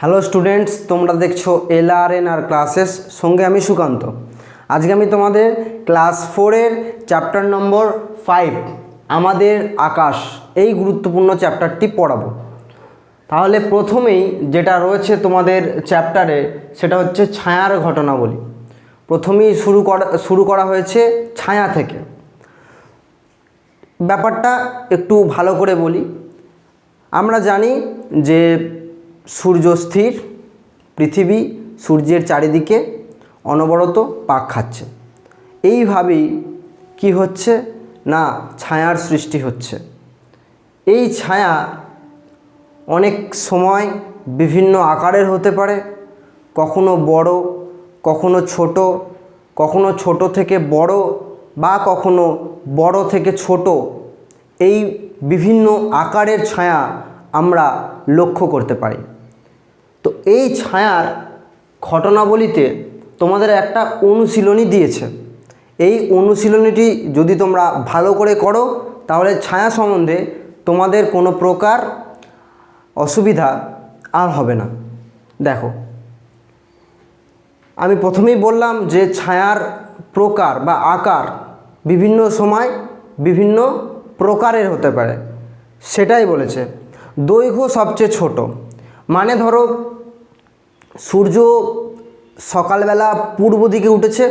Hello students তোমরা দেখছ এল R N আর classes সঙ্গে আমি সুকান্ত। আজকে আমি তোমাদের ক্লাস ফোরের চ্যাপ্টার নম্বর ফাইভ আমাদের আকাশ, এই গুরুত্বপূর্ণ চ্যাপ্টারটি পড়াবো। তাহলে প্রথমেই যেটা রয়েছে তোমাদের চ্যাপ্টারে সেটা হচ্ছে ছায়ার ঘটনাবলী। প্রথমেই শুরু করা শুরু করা হয়েছে ছায়া থেকে। ব্যাপারটা একটু ভালো করে বলি। আমরা জানি যে সূর্য স্থির, পৃথিবী সূর্যের চারিদিকে অনবরত পাক খাচ্ছে। এইভাবেই কি হচ্ছে? না, ছায়ার সৃষ্টি হচ্ছে। এই ছায়া অনেক সময় বিভিন্ন আকারের হতে পারে। কখনো বড়, কখনো ছোট কখনো ছোট থেকে বড় বা কখনো বড় থেকে ছোট। এই বিভিন্ন আকারের ছায়া আমরা লক্ষ্য করতে পারি। তো এই ছায়ার ঘটনাবলিতে তোমাদের একটা অনুশীলনী দিয়েছে। এই অনুশীলনীটি যদি তোমরা ভালো করে করো, তাহলে ছায়া সম্বন্ধে তোমাদের কোনো প্রকার অসুবিধা আর হবে না। দেখো, আমি প্রথমেই বললাম যে ছায়ার প্রকার বা আকার বিভিন্ন সময় বিভিন্ন প্রকারের হতে পারে। সেটাই বলেছে। দৈর্ঘ্য সবচেয়ে ছোট। মানে ধরো সূর্য সকালবেলা পূর্ব দিকে উঠেছে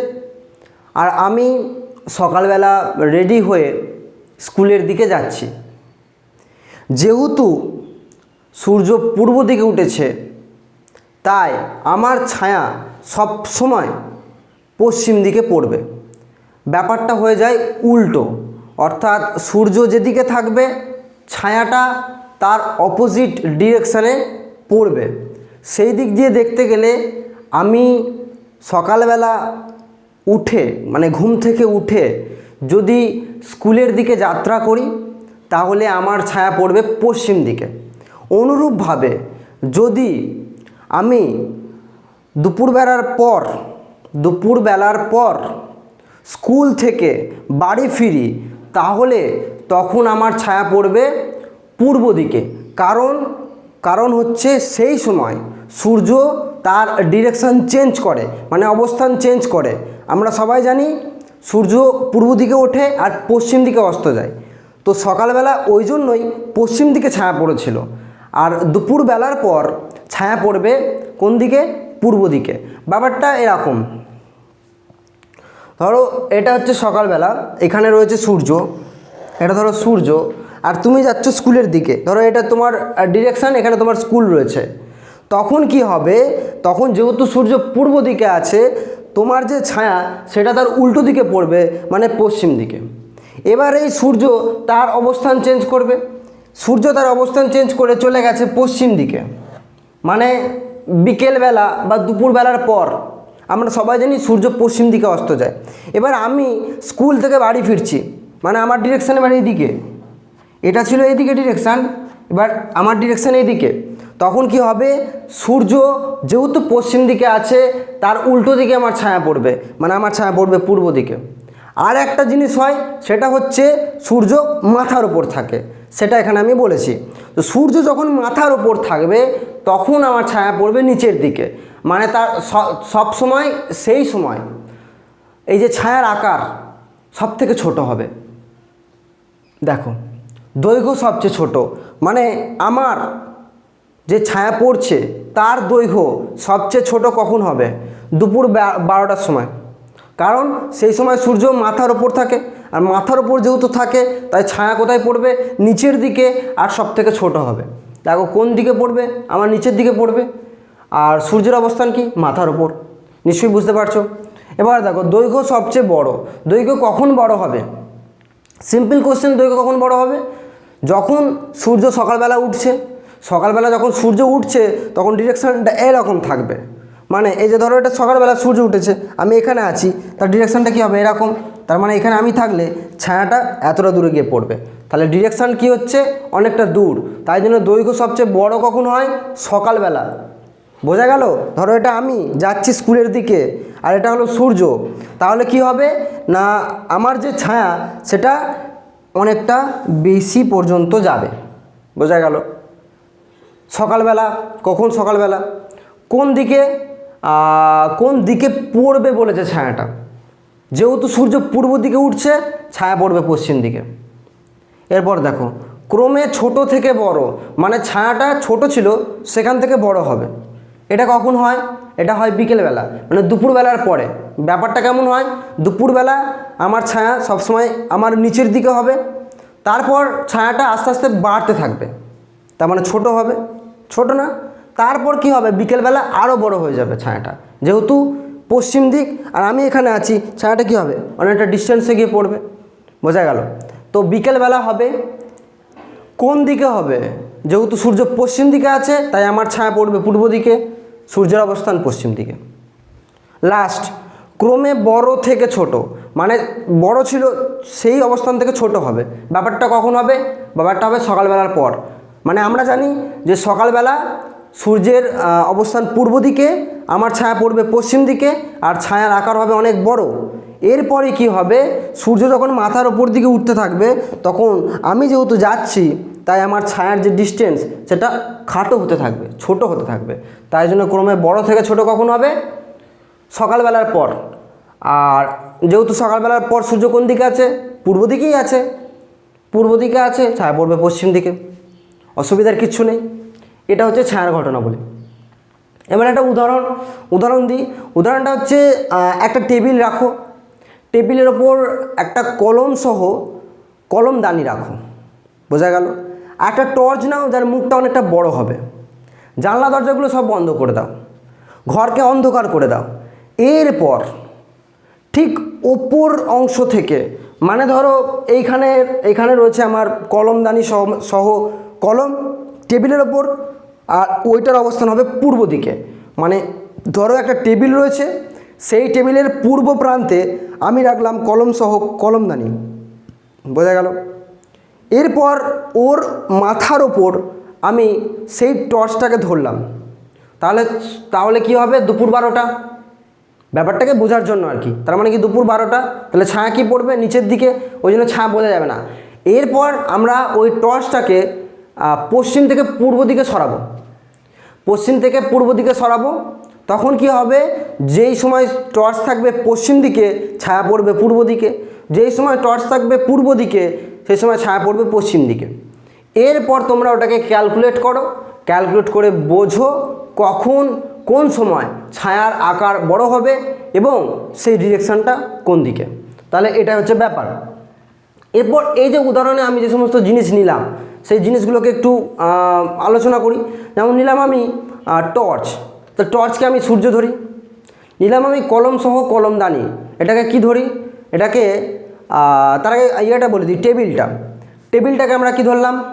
আর আমি সকালবেলা রেডি হয়ে স্কুলের দিকে যাচ্ছি। যেহেতু সূর্য পূর্ব দিকে উঠেছে, তাই আমার ছায়া সব সময় পশ্চিম দিকে পড়বে। ব্যাপারটা হয়ে যায় উল্টো, অর্থাৎ সূর্য যেদিকে থাকবে, ছায়াটা তার অপোজিট ডিরেকশানে পড়বে। সেই দিক দিয়ে দেখতে গেলে আমি সকালবেলা উঠে মানে ঘুম থেকে উঠে যদি স্কুলের দিকে যাত্রা করি, তাহলে আমার ছায়া পড়বে পশ্চিম দিকে। অনুরূপভাবে যদি আমি দুপুরবেলার পর দুপুরবেলার পর স্কুল থেকে বাড়ি ফিরি, তাহলে তখন আমার ছায়া পড়বে পূর্ব দিকে। কারণ কারণ হচ্ছে সেই সময় সূর্য তার ডিরেকশন চেঞ্জ করে মানে অবস্থান চেঞ্জ করে। আমরা সবাই জানি সূর্য পূর্ব দিকে ওঠে আর পশ্চিম দিকে অস্ত যায়। তো সকালবেলা ওই জন্যই পশ্চিম দিকে ছায়া পড়েছিল। আর দুপুরবেলার পর ছায়া পড়বে কোন দিকে? পূর্ব দিকে। ব্যাপারটা এরকম। ধরো এটা হচ্ছে সকালবেলা, এখানে রয়েছে সূর্য। এটা ধরো সূর্য। আর তুমি যাচ্ছ স্কুলের দিকে। ধরো এটা তোমার ডিরেকশান এখানে তোমার স্কুল রয়েছে। তখন কি হবে? তখন যেহেতু সূর্য পূর্ব দিকে আছে, তোমার যে ছায়া, সেটা তার উল্টো দিকে পড়বে মানে পশ্চিম দিকে। এবার এই সূর্য তার অবস্থান চেঞ্জ করবে। সূর্য তার অবস্থান চেঞ্জ করে চলে গেছে পশ্চিম দিকে। মানে বিকেলবেলা বা দুপুরবেলার পর, আমরা সবাই জানি সূর্য পশ্চিম দিকে অস্ত যায়। এবার আমি স্কুল থেকে বাড়ি ফিরছি মানে আমার ডিরেকশানে বাড়ি এইদিকে এটা ছিল এইদিকে ডিরেকশান এবার আমার ডিরেকশান এইদিকে তখন কি হবে? সূর্য যেহেতু পশ্চিম দিকে আছে, তার উল্টো দিকে আমার ছায়া পড়বে মানে আমার ছায়া পড়বে পূর্ব দিকে। আর একটা জিনিস হয়, সেটা হচ্ছে সূর্য মাথার ওপর থাকে, সেটা এখানে আমি বলেছি। তো সূর্য যখন মাথার ওপর থাকবে, তখন আমার ছায়া পড়বে নিচের দিকে মানে তার সব সময় সেই সময়। এই যে ছায়ার আকার সব থেকে ছোট হবে। দেখো দৈর্ঘ্য সবচেয়ে ছোট। মানে আমার যে ছায়া পড়ছে, তার দৈর্ঘ্য সবচেয়ে ছোট কখন হবে? দুপুর বারোটার সময়। কারণ সেই সময় সূর্য মাথার ওপর থাকে। আর মাথার ওপর যেহেতু থাকে, তাই ছায়া কোথায় পড়বে? নিচের দিকে আর সব থেকে ছোটো হবে। দেখো কোন দিকে পড়বে? আমার নিচের দিকে পড়বে। আর সূর্যের অবস্থান কি? মাথার ওপর। নিশ্চয়ই বুঝতে পারছ? এবার দেখো, দৈর্ঘ্য সবচেয়ে বড়। দৈর্ঘ্য কখন বড় হবে? সিম্পল কোশ্চেন দৈর্ঘ্য কখন বড় হবে? যখন সূর্য সকালবেলা উঠছে, সকালবেলা যখন সূর্য উঠছে, তখন ডিরেকশানটা এরকম থাকবে। মানে এই যে ধরো এটা সকালবেলা সূর্য উঠেছে, আমি এখানে আছি, তার ডিরেকশানটা কী হবে এরকম? তার মানে এখানে আমি থাকলে ছায়াটা এতটা দূরে গিয়ে পড়বে। তাহলে ডিরেকশান কি হচ্ছে? অনেকটা দূর। তাই জন্য দৈর্ঘ্য সবচেয়ে বড় কখন হয়? সকালবেলা। বোঝা গেল? ধরো এটা আমি যাচ্ছি স্কুলের দিকে, আর এটা হলো সূর্য। তাহলে কি হবে? না, আমার যে ছায়া, সেটা অনেকটা বেশি পর্যন্ত যাবে। বোঝা গেল? সকালবেলা, কখন সকালবেলা? কোন দিকে কোন দিকে পড়বে বলেছে ছায়াটা? যেহেতু সূর্য পূর্ব দিকে উঠছে, ছায়া পড়বে পশ্চিম দিকে। এরপর দেখো, ক্রমে ছোট থেকে বড় মানে ছায়াটা ছোট ছিল, সেখান থেকে বড় হবে। এটা কখন হয়? এটা হয় বিকেলবেলা মানে দুপুরবেলার পরে। ব্যাপারটা কেমন হয়? দুপুরবেলা আমার ছায়া সবসময় আমার নিচের দিকে হবে, তারপর ছায়াটা আস্তে আস্তে বাড়তে থাকবে। তার মানে ছোট হবে, ছোট না। তারপর কি হবে? বিকেলবেলা আরও বড় হয়ে যাবে ছায়াটা। যেহেতু পশ্চিম দিক, আর আমি এখানে আছি, ছায়াটা কি হবে? অনেকটা ডিস্টেন্সে গিয়ে পড়বে। বোঝা গেল? তো বিকেলবেলা হবে, কোন দিকে হবে? যেহেতু সূর্য পশ্চিম দিকে আছে, তাই আমার ছায়া পড়বে পূর্ব দিকে। সূর্যের অবস্থান পশ্চিম দিকে। লাস্ট ক্রমে বড় থেকে ছোট মানে বড় ছিল সেই অবস্থান থেকে ছোট হবে। ব্যাপারটা কখন হবে? ব্যাপারটা হবে সকালবেলার পর। মানে আমরা জানি যে সকালবেলা সূর্যের অবস্থান পূর্ব দিকে, আমার ছায়া পড়বে পশ্চিম দিকে, আর ছায়ার আকার হবে অনেক বড়। এরপরে কি হবে? সূর্য যখন মাথার ওপর দিকে উঠতে থাকবে, তখন আমি যেহেতু যাচ্ছি তাই আমার ছায়ার যে ডিস্টেন্স সেটা খাটো হতে থাকবে, ছোট হতে থাকবে। তাই জন্য ক্রমে বড় থেকে ছোট কখন হবে? সকালবেলার পর। আর যেহেতু সকালবেলার পর সূর্য কোন দিকে আছে? পূর্ব দিকেই আছে। পূর্ব দিকে আছে, ছায়া পড়বে পশ্চিম দিকে। অসুবিধার কিচ্ছু নেই। এটা হচ্ছে ছায়ার ঘটনা বলে। এবার একটা উদাহরণ উদাহরণ দিই। উদাহরণটা হচ্ছে একটা টেবিল রাখো। টেবিলের ওপর একটা কলম সহ কলম দানি রাখো। বোঝা গেল? একটা টর্চ নাও, যার মুখটা অনেকটা বড় হবে। জানলা দরজাগুলো সব বন্ধ করে দাও। ঘরকে অন্ধকার করে দাও। এরপর ঠিক ওপর অংশ থেকে মানে ধরো এইখানে এইখানে রয়েছে আমার কলমদানি সহ সহ কলম, টেবিলের ওপর, আর ওইটার অবস্থান হবে পূর্ব দিকে। মানে ধরো একটা টেবিল রয়েছে, সেই টেবিলের পূর্ব প্রান্তে আমি রাখলাম কলম সহ কলমদানি বোঝা গেল? এরপর ওর মাথার ওপর আমি সেই টর্চটাকে ধরলাম। তাহলে তাহলে কি হবে দুপুর বারোটা? ব্যাপারটাকে বোঝার জন্য আর কি। তার মানে কি দুপুর বারোটা? তাহলে ছায়া কি পড়বে নিচের দিকে? ওই জন্য ছায়া বোঝা যাবে না। এরপর আমরা ওই টর্চটাকে পশ্চিম থেকে পূর্ব দিকে সরাবো। পশ্চিম থেকে পূর্ব দিকে সরাবো। তখন কি হবে? যেই সময় টর্চ থাকবে পশ্চিম দিকে, ছায়া পড়বে পূর্ব দিকে। যেই সময় টর্চ থাকবে পূর্ব দিকে সেই সময় ছায়া পড়বে পশ্চিম দিকে। এরপর তোমরা ওটাকে ক্যালকুলেট করো। ক্যালকুলেট করে বোঝো কখন, কোন সময় ছায়ার আকার বড় হবে এবং সেই ডিরেকশানটা কোন দিকে। তাহলে এটা হচ্ছে ব্যাপার। এরপর এই যে উদাহরণে আমি যে সমস্ত জিনিস নিলাম, সেই জিনিসগুলোকে একটু আলোচনা করি। যেমন নিলাম আমি টর্চ তো টর্চকে আমি সূর্য ধরি। নিলাম আমি কলম সহ কলমদানি। এটাকে কি ধরি? এটাকে তার আগে ইয়েটা বলে দিই, টেবিলটা। টেবিলটাকে আমরা কি ধরলাম?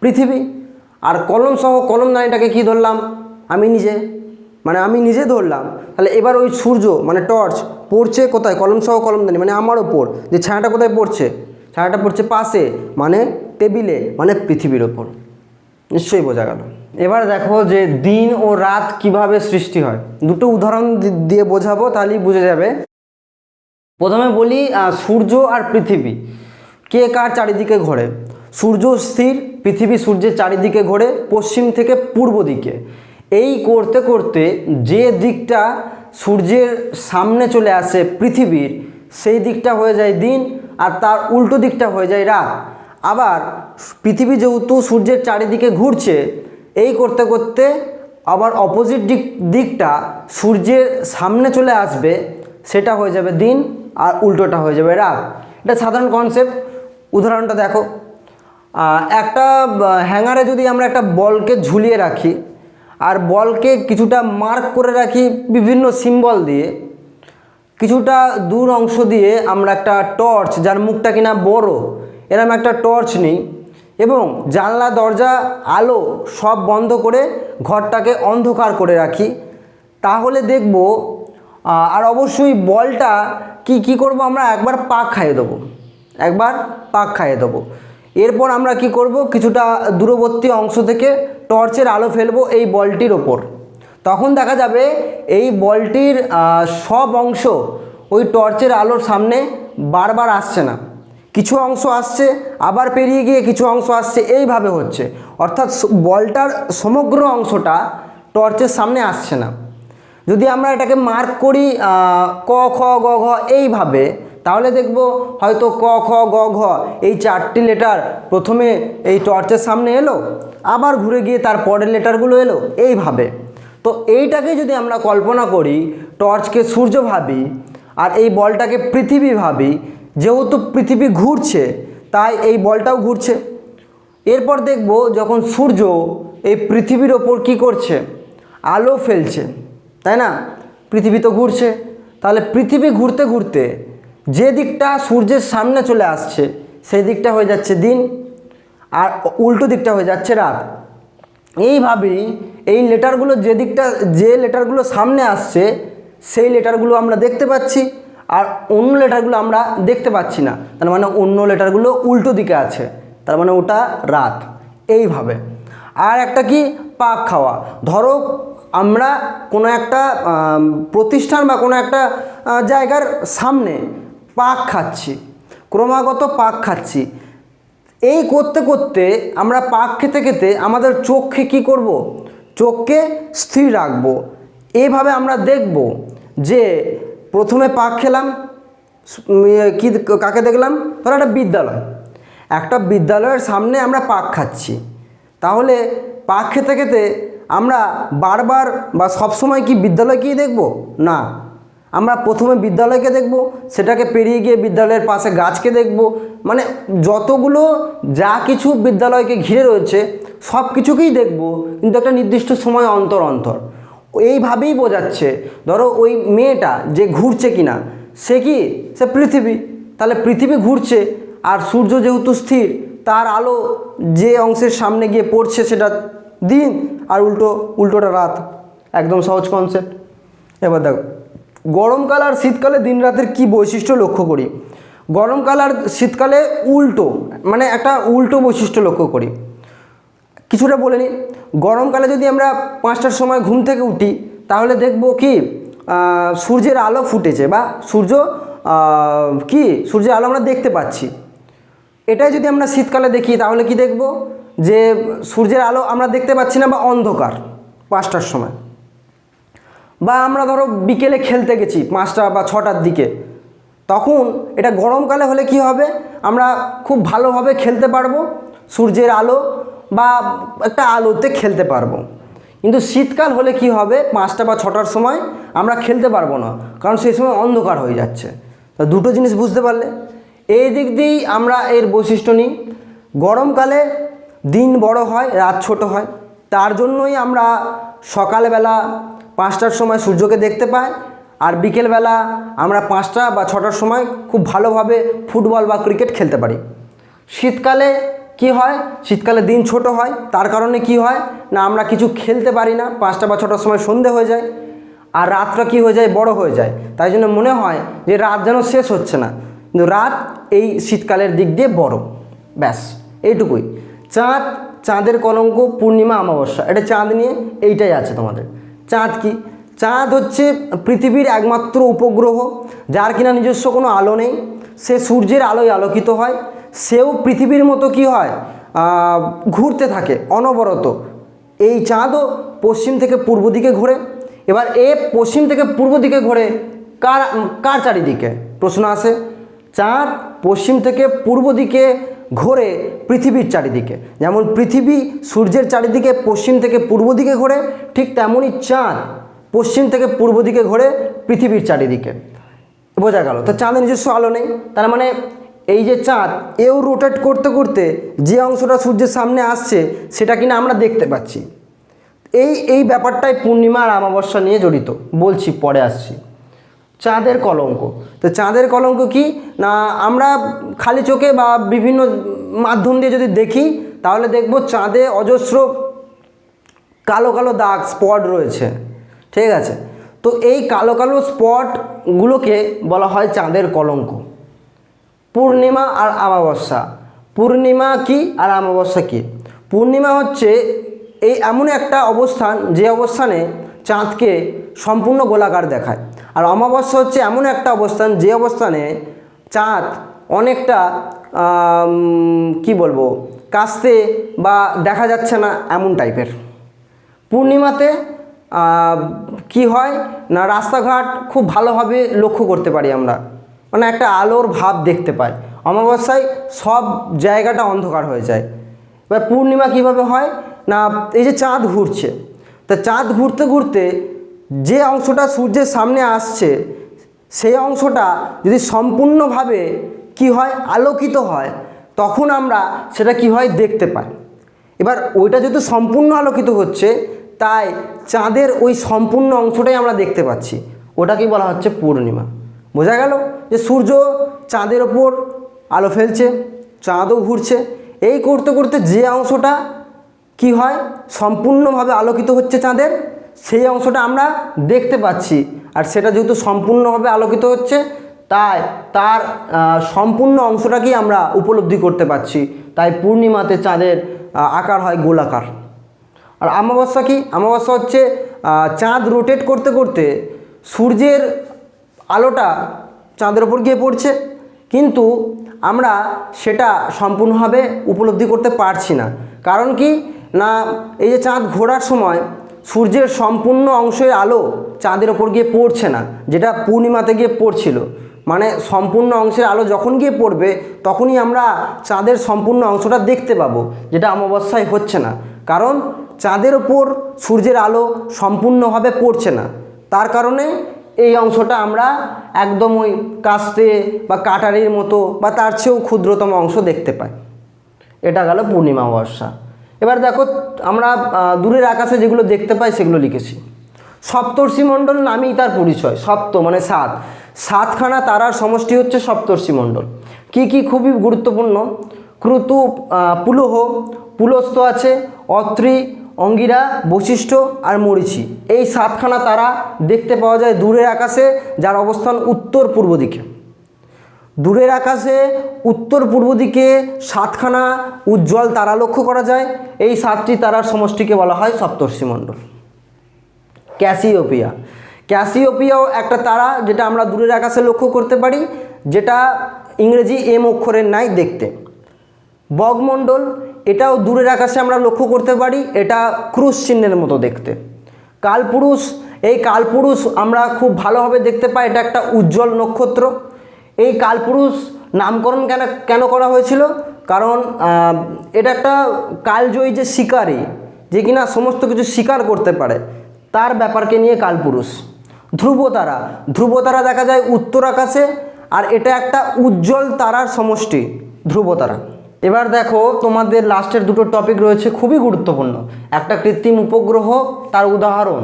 পৃথিবী। আর কলম সহ কলম কলমদানিটাকে কি ধরলাম? আমি নিজে। মানে আমি নিজে ধরলাম। তাহলে এবার ওই সূর্য মানে টর্চ, পড়ছে কোথায়? কলম সহ কলমদানি মানে আমার ওপর। যে ছায়াটা কোথায় পড়ছে? ছায়াটা পড়ছে পাশে মানে টেবিলে মানে পৃথিবীর ওপর। নিশ্চয়ই বোঝা গেল। এবার দেখো যে দিন ও রাত কীভাবে সৃষ্টি হয়। দুটো উদাহরণ দিয়ে বোঝাবো, তাহলেই বুঝে যাবে। প্রথমে বলি সূর্য আর পৃথিবী। কে কার চারিদিকে ঘোরে? সূর্য স্থির, পৃথিবী সূর্যের চারিদিকে ঘোরে পশ্চিম থেকে পূর্ব দিকে। এই করতে করতে যে দিকটা সূর্যের সামনে চলে আসে পৃথিবীর, সেই দিকটা হয়ে যায় দিন আর তার উল্টো দিকটা হয়ে যায় রাত। আবার পৃথিবী যেহেতু সূর্যের চারিদিকে ঘুরছে, এই করতে করতে আবার অপোজিট দিক দিকটা সূর্যের সামনে চলে আসবে, সেটা হয়ে যাবে দিন আর উল্টোটা হয়ে যাবে রাত এটা সাধারণ কনসেপ্ট উদাহরণটা দেখো। একটা হ্যাঙ্গারে যদি আমরা একটা বলকে ঝুলিয়ে রাখি, আর বলকে কিছুটা মার্ক করে রাখি বিভিন্ন সিম্বল দিয়ে, কিছুটা দূর অংশ দিয়ে আমরা একটা টর্চ যার মুখটা কিনা বড়, এরম একটা টর্চ নিই এবং জানলা, দরজা, আলো সব বন্ধ করে ঘরটাকে অন্ধকার করে রাখি, তাহলে দেখব আর অবশ্যই বলটা কি কি করব আমরা? একবার পাক খাইয়ে দেবো। একবার পাক খাইয়ে দেবো। এরপর আমরা কি করব? কিছুটা দূরবর্তী অংশ থেকে টর্চের আলো ফেলব এই বলটির ওপর। তখন দেখা যাবে এই বলটির সব অংশ ওই টর্চের আলোর সামনে বারবার আসছে না। কিছু অংশ আসছে, আবার পেরিয়ে গিয়ে কিছু অংশ আসছে, এইভাবে হচ্ছে। অর্থাৎ বলটার সমগ্র অংশটা টর্চের সামনে আসছে না। যদি আমরা এটাকে মার্ক করি ক, খ, গ, ঘ এইভাবে, তাহলে দেখব হয়তো ক, খ, গ, ঘ, এই চারটি লেটার প্রথমে এই টর্চের সামনে এলো, আবার ঘুরে গিয়ে তার পরের লেটারগুলো এলো, এইভাবে। তো এইটাকে যদি আমরা কল্পনা করি টর্চকে সূর্য ভাবি, আর এই বলটাকে পৃথিবী ভাবি, যেহেতু পৃথিবী ঘুরছে, তাই এই বলটাও ঘুরছে। এরপর দেখব যখন সূর্য এই পৃথিবীর ওপর কী করছে, আলো ফেলছে। তাই না? পৃথিবী তো ঘুরছে। তাহলে পৃথিবী ঘুরতে ঘুরতে যে দিকটা সূর্যের সামনে চলে আসছে, সেই দিকটা হয়ে যাচ্ছে দিন আর উল্টো দিকটা হয়ে যাচ্ছে রাত। এইভাবেই এই লেটারগুলো যে দিকটা, যে লেটারগুলো সামনে আসছে, সেই লেটারগুলো আমরা দেখতে পাচ্ছি আর অন্য লেটারগুলো আমরা দেখতে পাচ্ছি না। তার মানে অন্য লেটারগুলো উল্টো দিকে আছে। তার মানে ওটা রাত। এইভাবে। আর একটা কি? পাক খাওয়া। ধরো আমরা কোনো একটা প্রতিষ্ঠান বা কোনো একটা জায়গার সামনে পাক খাচ্ছি, ক্রমাগত পাক খাচ্ছি। এই করতে করতে আমরা পাক খেতে খেতে আমাদের চোখকে কি করব? চোখকে স্থির রাখব। এইভাবে আমরা দেখব যে প্রথমে পাক খেলাম, কি কাকে দেখলাম? ধরো একটা বিদ্যালয়। একটা বিদ্যালয়ের সামনে আমরা পাক খাচ্ছি। তাহলে পাক খেতে খেতে আমরা বারবার বা সবসময় কি বিদ্যালয়কেই দেখব? না। আমরা প্রথমে বিদ্যালয়কে দেখব, সেটাকে পেরিয়ে গিয়ে বিদ্যালয়ের পাশে গাছকে দেখব। মানে যতগুলো যা কিছু বিদ্যালয়কে ঘিরে রয়েছে, সব কিছুকেই দেখব, কিন্তু একটা নির্দিষ্ট সময় অন্তর অন্তর। এইভাবেই বোঝাচ্ছে, ধরো ওই মেয়েটা যে ঘুরছে কিনা, সে কি? সে পৃথিবী। তাহলে পৃথিবী ঘুরছে, আর সূর্য যেহেতু স্থির, তার আলো যে অংশের সামনে গিয়ে পড়ছে, সেটা দিন আর উল্টো, উল্টোটা রাত। একদম সহজ কনসেপ্ট এবার দেখো, গরমকাল আর শীতকালে দিন রাতের কি বৈশিষ্ট্য লক্ষ্য করি? গরমকাল আর শীতকালে উল্টো মানে একটা উল্টো বৈশিষ্ট্য লক্ষ্য করি। কিছুটা বলে নিই। গরমকালে যদি আমরা পাঁচটার সময় ঘুম থেকে উঠি, তাহলে দেখব কি সূর্যের আলো ফুটেছে বা সূর্য কি, সূর্যের আলো আমরা দেখতে পাচ্ছি। এটাই যদি আমরা শীতকালে দেখি, তাহলে কি দেখব? যে সূর্যের আলো আমরা দেখতে পাচ্ছি না বা অন্ধকার পাঁচটার সময়। বা আমরা ধরো বিকেলে খেলতে গেছি পাঁচটা বা ছটার দিকে, তখন এটা গরমকালে হলে কি হবে? আমরা খুব ভালোভাবে খেলতে পারব, সূর্যের আলো বা একটা আলোতে খেলতে পারব। কিন্তু শীতকাল হলে কি হবে? পাঁচটা বা ছটার সময় আমরা খেলতে পারব না, কারণ সেই সময় অন্ধকার হয়ে যাচ্ছে। তা দুটো জিনিস বুঝতে পারলে? এই দিক দিয়েই আমরা এর বৈশিষ্ট্য নিই। গরমকালে দিন বড় হয়, রাত ছোট হয়। তার জন্যই আমরা সকালবেলা পাঁচটার সময় সূর্যকে দেখতে পাই আর বিকেলবেলা আমরা পাঁচটা বা ছটার সময় খুব ভালোভাবে ফুটবল বা ক্রিকেট খেলতে পারি। শীতকালে কি হয়? শীতকালে দিন ছোট হয়, তার কারণে কি হয়? না, আমরা কিছু খেলতে পারি না, পাঁচটা বা ছটার সময় সন্ধে হয়ে যায় আর রাতটা কি হয়ে যায়? বড় হয়ে যায়। তাই জন্য মনে হয় যে রাত যেন শেষ হচ্ছে না। কিন্তু রাত এই শীতকালের দিক দিয়ে বড়। ব্যাস, এইটুকুই। চাঁদ, চাঁদের কলঙ্ক, পূর্ণিমা, অমাবস্যা। এটা চাঁদ নিয়ে এইটাই আছে তোমাদের। চাঁদ কি? চাঁদ হচ্ছে পৃথিবীর একমাত্র উপগ্রহ, যার কিনা নিজস্ব কোনো আলো নেই। সে সূর্যের আলোয় আলোকিত হয়। সেও পৃথিবীর মতো কি হয়? ঘুরতে থাকে, অনবরত। এই চাঁদও পশ্চিম থেকে পূর্ব দিকে ঘোরে। এবার এ পশ্চিম থেকে পূর্ব দিকে ঘোরে কার কার চারিদিকে? প্রশ্ন আসে। চাঁদ পশ্চিম থেকে পূর্ব দিকে ঘোরে পৃথিবীর চারিদিকে। যেমন পৃথিবী সূর্যের চারিদিকে পশ্চিম থেকে পূর্ব দিকে ঘোরে, ঠিক তেমনই চাঁদ পশ্চিম থেকে পূর্ব দিকে ঘোরে পৃথিবীর চারিদিকে। বোঝা গেল? তো চাঁদের নিজস্ব আলো নেই। তার মানে এই যে চাঁদ, এও রোটেট করতে করতে যে অংশটা সূর্যের সামনে আসছে, সেটা কিনা আমরা দেখতে পাচ্ছি। এই এই ব্যাপারটাই পূর্ণিমা আর অমাবস্যা নিয়ে জড়িত। বলছি, পরে আসছি। চাঁদের কলঙ্ক। তো চাঁদের কলঙ্ক কি? না, আমরা খালি চোখে বা বিভিন্ন মাধ্যম দিয়ে যদি দেখি, তাহলে দেখব চাঁদে অজস্র কালো কালো দাগ, স্পট রয়েছে। ঠিক আছে? তো এই কালো কালো স্পটগুলোকে বলা হয় চাঁদের কলঙ্ক। পূর্ণিমা আর অমাবস্যা। পূর্ণিমা কি আর অমাবস্যা কি? পূর্ণিমা হচ্ছে এই এমন একটা অবস্থান, যে অবস্থানে চাঁদকে সম্পূর্ণ গোলাকার দেখায়। আর অমাবস্যা হচ্ছে এমন একটা অবস্থান, যে অবস্থানে চাঁদ অনেকটা কি বলব কাস্তে বা দেখা যাচ্ছে না এমন টাইপের। পূর্ণিমাতে কি হয় না, রাস্তাঘাট খুব ভালোভাবে লক্ষ্য করতে পারি আমরা। মানে একটা আলোর ভাব দেখতে পাই। অমাবস্যায় সব জায়গাটা অন্ধকার হয়ে যায়। এবার পূর্ণিমা কীভাবে হয় না, এই যে চাঁদ ঘুরছে তা চাঁদ ঘুরতে ঘুরতে যে অংশটা সূর্যের সামনে আসছে, সেই অংশটা যদি সম্পূর্ণভাবে কি হয়, আলোকিত হয়, তখন আমরা সেটা কি হয় দেখতে পাই। এবার ওইটা যেহেতু সম্পূর্ণ আলোকিত হচ্ছে, তাই চাঁদের ওই সম্পূর্ণ অংশটাই আমরা দেখতে পাচ্ছি। ওটাকেই বলা হচ্ছে পূর্ণিমা। বোঝা গেল যে সূর্য চাঁদের ওপর আলো ফেলছে, চাঁদও ঘুরছে। এই করতে করতে যে অংশটা কি হয়? সম্পূর্ণভাবে আলোকিত হচ্ছে চাঁদের। সেই অংশটা আমরা দেখতে পাচ্ছি। আর সেটা যেহেতু সম্পূর্ণভাবে আলোকিত হচ্ছে, তাই তার সম্পূর্ণ অংশটাকেই আমরা উপলব্ধি করতে পারছি তাই পূর্ণিমাতে চাঁদের আকার হয় গোলাকার। আর অমাবস্যা কি? অমাবস্যা হচ্ছে চাঁদ রোটেট করতে করতে সূর্যের আলোটা চাঁদের ওপর গিয়ে পড়ছে। কিন্তু আমরা সেটা সম্পূর্ণভাবে উপলব্ধি করতে পারছি না। কারণ কি? না, এই যে চাঁদ ঘোরার সময় সূর্যের সম্পূর্ণ অংশের আলো চাঁদের ওপর গিয়ে পড়ছে না, যেটা পূর্ণিমাতে গিয়ে পড়ছিল। মানে সম্পূর্ণ অংশের আলো যখন গিয়ে পড়বে, তখনই আমরা চাঁদের সম্পূর্ণ অংশটা দেখতে পাবো, যেটা অমাবস্যায় হচ্ছে না। কারণ চাঁদের ওপর সূর্যের আলো সম্পূর্ণভাবে পড়ছে না। তার কারণে এই অংশটা আমরা একদম ওই কাস্তে বা কাটারির মতো বা তার চেয়েও ক্ষুদ্রতম অংশ দেখতে পাই। এটা গেল পূর্ণিমা অমাবস্যা। এবার দেখো, আমরা দূরের আকাশে যেগুলো দেখতে পাই সেগুলো লিখেছি। সপ্তর্ষিমণ্ডল নামেই তার পরিচয়, সপ্ত মানে সাত। সাতখানা তারার সমষ্টি হচ্ছে সপ্তর্ষিমণ্ডল কি কি খুবই গুরুত্বপূর্ণ? ক্রুতু পুলহ, পুলস্ত আছে, অত্রি, অঙ্গিরা বৈশিষ্ট্য আর মরিচি। এই সাতখানা তারা দেখতে পাওয়া যায় দূরের আকাশে, যার অবস্থান উত্তর পূর্ব দিকে। দূরের আকাশে, উত্তর পূর্ব দিকে সাতখানা উজ্জ্বল তারা লক্ষ্য করা যায়। এই সাতটি তারার সমষ্টিকে বলা হয় সপ্তর্ষিমণ্ডল ক্যাসিওপিয়া। ক্যাসিওপিয়াও একটা তারা যেটা আমরা দূরের আকাশে লক্ষ্য করতে পারি, যেটা ইংরেজি এম অক্ষরের নাই দেখতে। বগমণ্ডল, এটাও দূরের আকাশে আমরা লক্ষ্য করতে পারি, এটা ক্রুশ চিহ্নের মতো দেখতে। কালপুরুষ, এই কালপুরুষ আমরা খুব ভালোভাবে দেখতে পাই, এটা একটা উজ্জ্বল নক্ষত্র। এই কালপুরুষ নামকরণ কেন কেন করা হয়েছিল? কারণ এটা একটা কালজয়ী যে শিকারী, যে কিনা সমস্ত কিছু শিকার করতে পারে, তার ব্যাপারকে নিয়ে কালপুরুষ। ধ্রুবতারা ধ্রুবতারা দেখা যায় উত্তর আকাশে, আর এটা একটা উজ্জ্বল তারার সমষ্টি, ধ্রুবতারা। এবার দেখো, তোমাদের লাস্টের দুটো টপিক রয়েছে, খুবই গুরুত্বপূর্ণ। একটা কৃত্রিম উপগ্রহ, তার উদাহরণ।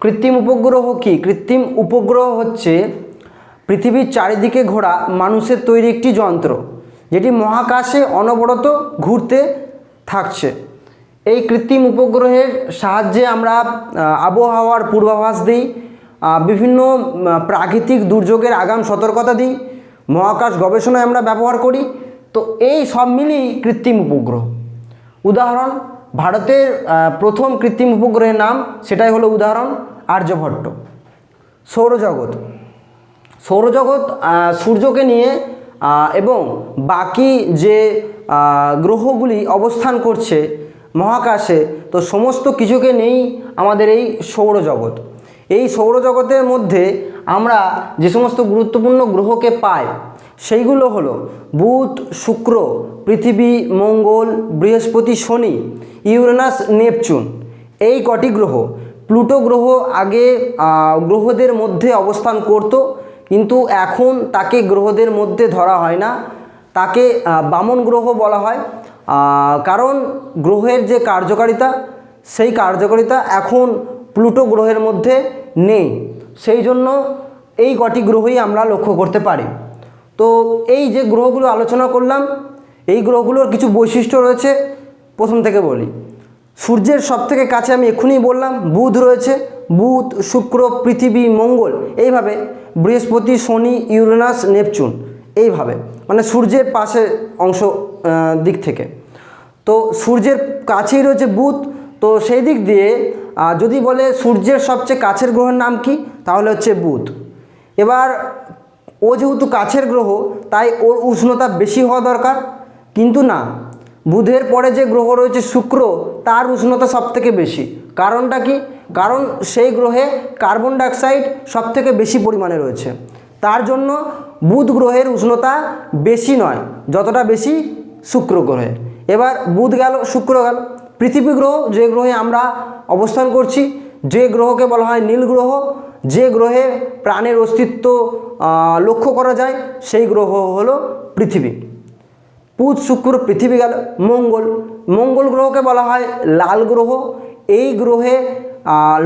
কৃত্রিম উপগ্রহ কি? কৃত্রিম উপগ্রহ হচ্ছে পৃথিবীর চারিদিকে ঘোরা মানুষের তৈরি একটি যন্ত্র, যেটি মহাকাশে অনবরত ঘুরতে থাকছে। এই কৃত্রিম উপগ্রহের সাহায্যে আমরা আবহাওয়ার পূর্বাভাস দিই বিভিন্ন প্রাকৃতিক দুর্যোগের আগাম সতর্কতা দিই, মহাকাশ গবেষণায় আমরা ব্যবহার করি। তো এই সব মিলিয়েই কৃত্রিম উপগ্রহ। উদাহরণ, ভারতের প্রথম কৃত্রিম উপগ্রহের নাম, সেটাই হলো উদাহরণ, আর্যভট্ট। সৌরজগৎ। সৌরজগৎ সূর্যকে নিয়ে এবং বাকি যে গ্রহগুলি অবস্থান করছে মহাকাশে, তো সমস্ত কিছুকে নেই আমাদের এই সৌরজগৎ। এই সৌরজগতের মধ্যে আমরা যে সমস্ত গুরুত্বপূর্ণ গ্রহকে পাই, সেইগুলো হলো বুধ, শুক্র, পৃথিবী, মঙ্গল, বৃহস্পতি, শনি, ইউরেনাস, নেপচুন। এই কটি গ্রহ, প্লুটো গ্রহ আগে গ্রহদের মধ্যে অবস্থান করত কিন্তু এখন তাকে গ্রহদের মধ্যে ধরা হয় না। তাকে বামন গ্রহ বলা হয়। কারণ গ্রহের যে কার্যকারিতা, সেই কার্যকারিতা এখন প্লুটো গ্রহের মধ্যে নেই। সেই জন্য এই কটি গ্রহই আমরা লক্ষ্য করতে পারি। তো এই যে গ্রহগুলো আলোচনা করলাম, এই গ্রহগুলোর কিছু বৈশিষ্ট্য রয়েছে। প্রথম থেকে বলি, সূর্যের সব থেকে কাছে আমি এক্ষুনি বললাম, বুধ রয়েছে। বুধ, শুক্র, পৃথিবী, মঙ্গল। এইভাবে বৃহস্পতি, শনি, ইউরেনাস, নেপচুন। এইভাবে। মানে সূর্যের পাশে অংশ দিক থেকে। তো সূর্যের কাছেই রয়েছে বুধ। তো সেই দিক দিয়ে যদি বলে সূর্যের সবচেয়ে কাছের গ্রহের নাম কি? তাহলে হচ্ছে বুধ। এবার, ও যেহেতু কাছের গ্রহ, তাই ওর উষ্ণতা বেশি হওয়া দরকার। কিন্তু না, বুধের পরে যে গ্রহ রয়েছে শুক্র, তার উষ্ণতা সব থেকে বেশি। কারণটা কি? কারণ সেই গ্রহে কার্বন ডাইঅক্সাইড সব থেকে বেশি পরিমাণে রয়েছে। তার জন্য বুধ গ্রহের উষ্ণতা বেশি নয়, যতটা বেশি শুক্র গ্রহে। এবার বুধ গেল, শুক্র গেল। পৃথিবী গ্রহ, যে গ্রহে আমরা অবস্থান করছি, যে গ্রহকে বলা হয় নীল গ্রহ, যে গ্রহে প্রাণের অস্তিত্ব লক্ষ্য করা যায়, সেই গ্রহ হলো পৃথিবী। পুত শুক্র, পৃথিবী গেল, মঙ্গল। মঙ্গল গ্রহকে বলা হয় লাল গ্রহ। এই গ্রহে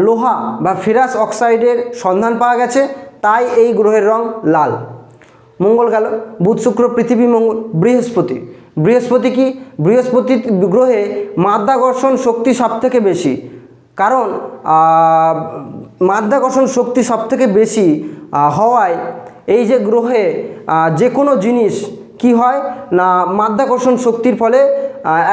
লোহা বা ফেরাস অক্সাইডের সন্ধান পাওয়া গেছে, তাই এই গ্রহের রং লাল। মঙ্গল গেল, বুধ শুক্র পৃথিবী মঙ্গল, বৃহস্পতি। বৃহস্পতি কি? বৃহস্পতি গ্রহে মাধ্যাকর্ষণ শক্তি সব থেকে বেশি। কারণ মাধ্যাকর্ষণ শক্তি সব থেকে বেশি হওয়ায় এই যে গ্রহে যে কোনো জিনিস কি হয় না মাধ্যাকর্ষণ শক্তির ফলে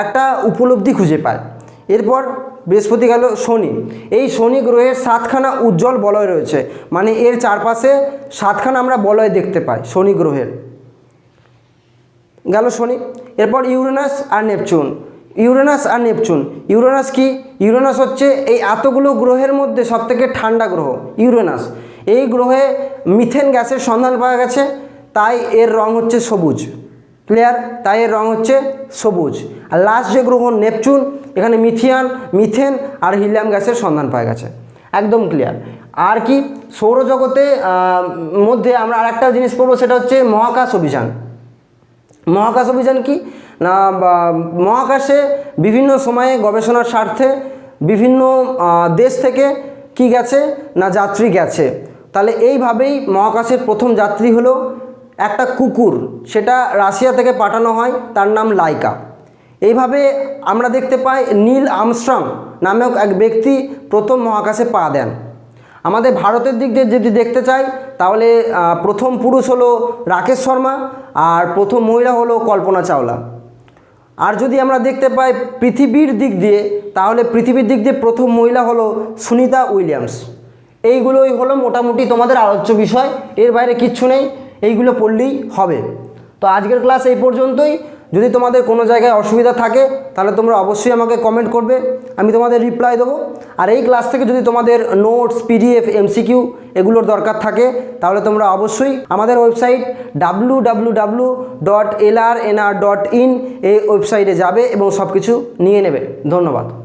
একটা উপলব্ধি খুঁজে পায়। এরপর বৃহস্পতি গেল শনি। এই শনি গ্রহের সাতখানা উজ্জ্বল বলয় রয়েছে। মানে এর চারপাশে সাতখানা আমরা বলয় দেখতে পাই শনি গ্রহের। গেল শনি। এরপর ইউরেনাস আর নেপচুন। ইউরেনাস আর নেপচুন। ইউরেনাস কি? ইউরেনাস হচ্ছে এই এতগুলো গ্রহের মধ্যে সবথেকে ঠান্ডা গ্রহ, ইউরেনাস। এই গ্রহে মিথেন গ্যাসের সন্ধান পাওয়া গেছে, তাই এর রং হচ্ছে সবুজ। ক্লিয়ার তাই এর রং হচ্ছে সবুজ। আর লাস্ট যে গ্রহ নেপচুন, এখানে মিথিয়ান, মিথেন আর হিলিয়াম গ্যাসের সন্ধান পাওয়া গেছে। একদম ক্লিয়ার আর কি, সৌরজগতে মধ্যে আমরা আরেকটা জিনিস পড়ব, সেটা হচ্ছে মহাকাশ অভিযান। মহাকাশ অভিযান কি? না মহাকাশে বিভিন্ন সময়ে গবেষণার স্বার্থে বিভিন্ন দেশ থেকে কি গেছে? না, যাত্রী গেছে। তাহলে এইভাবেই মহাকাশের প্রথম যাত্রী হলো একটা কুকুর, সেটা রাশিয়া থেকে পাঠানো হয়, তার নাম লাইকা। এইভাবে আমরা দেখতে পাই নীল আমস্ট্রং নামক এক ব্যক্তি প্রথম মহাকাশে পা দেন। আমাদের ভারতের দিক দিয়ে যদি দেখতে চাই, তাহলে প্রথম পুরুষ হলো রাকেশ শর্মা, আর প্রথম মহিলা হলো কল্পনা চাওলা। আর যদি আমরা দেখতে পাই পৃথিবীর দিক দিয়ে, তাহলে পৃথিবীর দিক দিয়ে প্রথম মহিলা হলো সুনিতা উইলিয়ামস। এইগুলোই হলো মোটামুটি তোমাদের আলোচ্য বিষয়, এর বাইরে কিচ্ছু নেই। এইগুলো পড়লেই হবে। তো আজকের ক্লাস এই পর্যন্তই। যদি তোমাদের কোনো জায়গায় অসুবিধা থাকে, তাহলে তোমরা অবশ্যই আমাকে কমেন্ট করবে। আমি তোমাদের রিপ্লাই দেবো। আর এই ক্লাস থেকে যদি তোমাদের নোটস পিডিএফ এমসিকিউ এগুলোর দরকার থাকে, তাহলে তোমরা অবশ্যই আমাদের website W W W dot L R N R dot in এই ওয়েবসাইটে যাবে এবং সব কিছু নিয়ে নেবে। ধন্যবাদ।